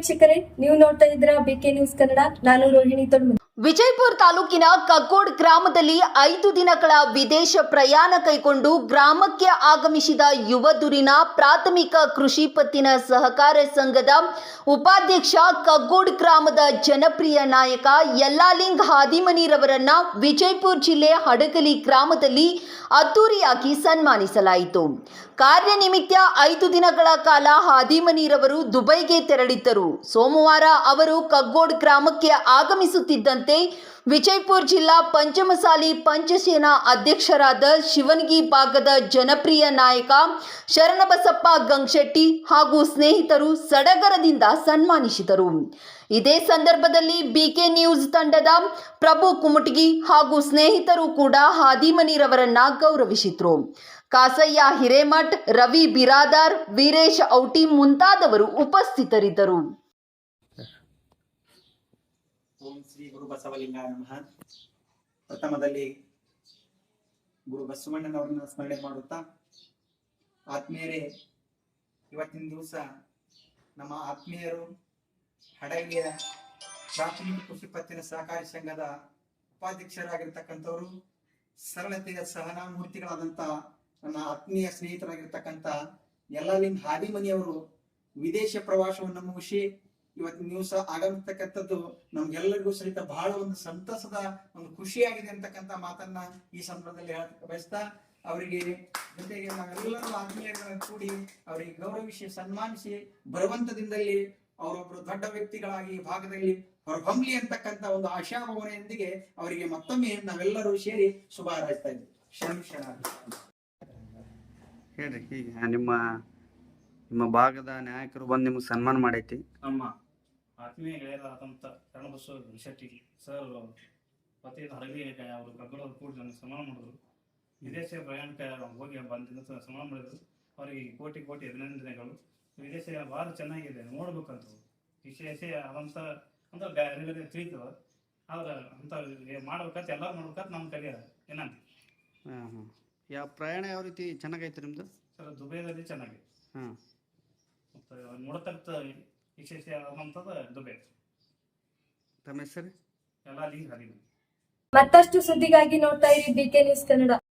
ವೀಕ್ಷಕರೇ ನೀವು ನೋಡ್ತಾ ಇದ್ರ ಬಿಕೆ ನ್ಯೂಸ್ ಕನ್ನಡ ನಾನು ರೋಹಿಣಿ ತೊಡ್ಮನಿ. ವಿಜಯಪುರ ತಾಲೂಕಿನ ಕಗ್ಗೋಡ್ ಗ್ರಾಮದಲ್ಲಿ ಐದು ದಿನಗಳ ವಿದೇಶ ಪ್ರಯಾಣ ಕೈಗೊಂಡು ಗ್ರಾಮಕ್ಕೆ ಆಗಮಿಸಿದ ಯುವದುರಿನ ಪ್ರಾಥಮಿಕ ಕೃಷಿ ಪತ್ತಿನ ಸಹಕಾರ ಸಂಘದ ಉಪಾಧ್ಯಕ್ಷ ಕಗ್ಗೋಡ್ ಗ್ರಾಮದ ಜನಪ್ರಿಯ ನಾಯಕ ಯಲ್ಲಾಲಿಂಗ್ ಹಾದಿಮನಿರವರನ್ನ ವಿಜಯಪುರ ಜಿಲ್ಲೆ ಹಡಗಲಿ ಗ್ರಾಮದಲ್ಲಿ ಅದ್ದೂರಿಯಾಗಿ ಸನ್ಮಾನಿಸಲಾಯಿತು. ಕಾರ್ಯನಿಮಿತ್ತ ಐದು ದಿನಗಳ ಕಾಲ ಹಾದಿಮನಿರವರು ದುಬೈಗೆ ತೆರಳಿದ್ದರು. ಸೋಮವಾರ ಅವರು ಕಗ್ಗೋಡ್ ಗ್ರಾಮಕ್ಕೆ ಆಗಮಿಸುತ್ತಿದ್ದಂತೆ ವಿಜಯಪುರ ಜಿಲ್ಲಾ ಪಂಚಮಸಾಲಿ ಪಂಚಸೇನಾ ಅಧ್ಯಕ್ಷರಾದ ಶಿವನಗಿ ಭಾಗದ ಜನಪ್ರಿಯ ನಾಯಕ ಶರಣಬಸಪ್ಪ ಗಂಗಶೆಟ್ಟಿ ಹಾಗೂ ಸ್ನೇಹಿತರು ಸಡಗರದಿಂದ ಸನ್ಮಾನಿಸಿದರು. ಇದೇ ಸಂದರ್ಭದಲ್ಲಿ ಬಿಕೆ ನ್ಯೂಸ್ ತಂಡದ ಪ್ರಭು ಕುಮಟಗಿ ಹಾಗೂ ಸ್ನೇಹಿತರು ಕೂಡ ಹಾದಿಮನಿರವರನ್ನ ಗೌರವಿಸಿದ್ರು. ಕಾಸಯ್ಯ ಹಿರೇಮಠ್, ರವಿ ಬಿರಾದಾರ್, ವೀರೇಶ್ ಔಟಿ ಮುಂತಾದವರು ಉಪಸ್ಥಿತರಿದ್ದರು. ಶ್ರೀ ಗುರು ಬಸವಲಿಂಗ ನಮಃ ಪ್ರಥಮದಲ್ಲಿ ಗುರು ಬಸವಣ್ಣನವರನ್ನ ಸ್ಮರಣೆ ಮಾಡುತ್ತಾ, ಆತ್ಮೀಯರೇ, ಇವತ್ತಿನ ದಿವಸ ನಮ್ಮ ಆತ್ಮೀಯರು ಹಡಗಿಯ ಪ್ರಾಥಮಿಕ ಕೃಷಿ ಪತ್ತಿನ ಸಹಕಾರಿ ಸಂಘದ ಉಪಾಧ್ಯಕ್ಷರಾಗಿರ್ತಕ್ಕಂಥವರು, ಸರಳತೆಯ ಸಹನಾ ಮೂರ್ತಿಗಳಾದಂತ ನನ್ನ ಆತ್ಮೀಯ ಸ್ನೇಹಿತರಾಗಿರ್ತಕ್ಕಂಥ ಯಲ್ಲಾಲಿಂಗ್ ಹಾದಿಮನಿಯವರು ವಿದೇಶ ಪ್ರವಾಸವನ್ನು ಮುಗಿಸಿ ಇವತ್ತಿನ ದಿವಸ ಆಗಂತಕ್ಕಂಥದ್ದು ನಮ್ಗೆಲ್ಲರಿಗೂ ಸಹಿತ ಬಹಳ ಒಂದು ಸಂತಸದ ಒಂದು ಖುಷಿಯಾಗಿದೆ ಅಂತಕ್ಕಂಥ ಮಾತನ್ನ ಈ ಸಂದರ್ಭದಲ್ಲಿ ಹೇಳಕ್ ಬಯಸ್ತಾ ಅವರಿಗೆ ಜೊತೆಗೆ ನಾವೆಲ್ಲರೂ ಆತ್ಮೀಯರನ್ನ ಕೂಡಿ ಅವರಿಗೆ ಗೌರವಿಸಿ ಸನ್ಮಾನಿಸಿ ಬರುವಂತದಿಂದಲ್ಲಿ ಅವರೊಬ್ಬರು ದೊಡ್ಡ ವ್ಯಕ್ತಿಗಳಾಗಿ ಈ ಭಾಗದಲ್ಲಿ ಹೊರಹೊಮ್ಮಲಿ ಅಂತಕ್ಕಂಥ ಒಂದು ಆಶಾಭಾವನೆಯೊಂದಿಗೆ ಅವರಿಗೆ ಮತ್ತೊಮ್ಮೆ ನಾವೆಲ್ಲರೂ ಸೇರಿ ಶುಭ ಹಾರೈಸ್ತಾ ಇದ್ದೀವಿ ಶರಣ ಶರಣ ಹೇಳ್ರಿ ಈಗ ನಿಮ್ಮ ನಿಮ್ಮ ಭಾಗದ ನಾಯಕರು ಬಂದು ನಿಮ್ಗೆ ಸನ್ಮಾನ ಮಾಡೈತಿ. ಆತ್ಮೀಯ ಗೆಳೆಯರಾದಂಥ ರಣಬಸವ ಶೆಟ್ಟಿ ಸರ್ ಪತಿ ಹರಗಿ ಅವರು ಕಗ್ಗಳವ್ರು ಕೂಡಿ ನನಗೆ ಸನ್ಮಾನ ಮಾಡಿದ್ರು. ವಿದೇಶ ಪ್ರಯಾಣಕ್ಕೆ ಹೋಗಿ ಬಂದಿದ್ದ ಸನ್ಮಾನ ಮಾಡಿದ್ರು. ಅವರಿಗೆ ಕೋಟಿ ಕೋಟಿ ಅಭಿನಂದನೆಗಳು. ವಿದೇಶ ಭಾಳ ಚೆನ್ನಾಗಿದೆ ನೋಡ್ಬೇಕಂತ. ವಿಶೇಷ ಅದಂತ ಅಂತ ಬೇರೆ ಬೇರೆ ತಿಳಿತದ ಆದ್ರೆ ಅಂತ ಮಾಡ್ಬೇಕಂತ ಎಲ್ಲರೂ ಮಾಡ್ಬೇಕಂತ ನಮ್ಮ ಕಡೆ ಏನಂತ ಹಾಂ ಹಾಂ. ಯಾವ ಪ್ರಯಾಣ ಯಾವ ರೀತಿ ಚೆನ್ನಾಗೈತೆ ನಿಮ್ಮದು ಸರ್ ದುಬೈದಲ್ಲಿ ಚೆನ್ನಾಗಿದೆ ಹಾಂ. ಮತ್ತು ನೋಡತಕ್ಕ ವಿಶೇಷ ಆದಂಥದ್ದು ದುಬೈ ತಮ್ಮ ಹೆಸರು? ಎಲ್ಲ ಅಲ್ಲಿ ಹರಿದು. ಮತ್ತಷ್ಟು ಸುದ್ದಿಗಾಗಿ ನೋಡ್ತಾ ಇರಿ ಬಿಕೆ ನ್ಯೂಸ್ ಕನ್ನಡ.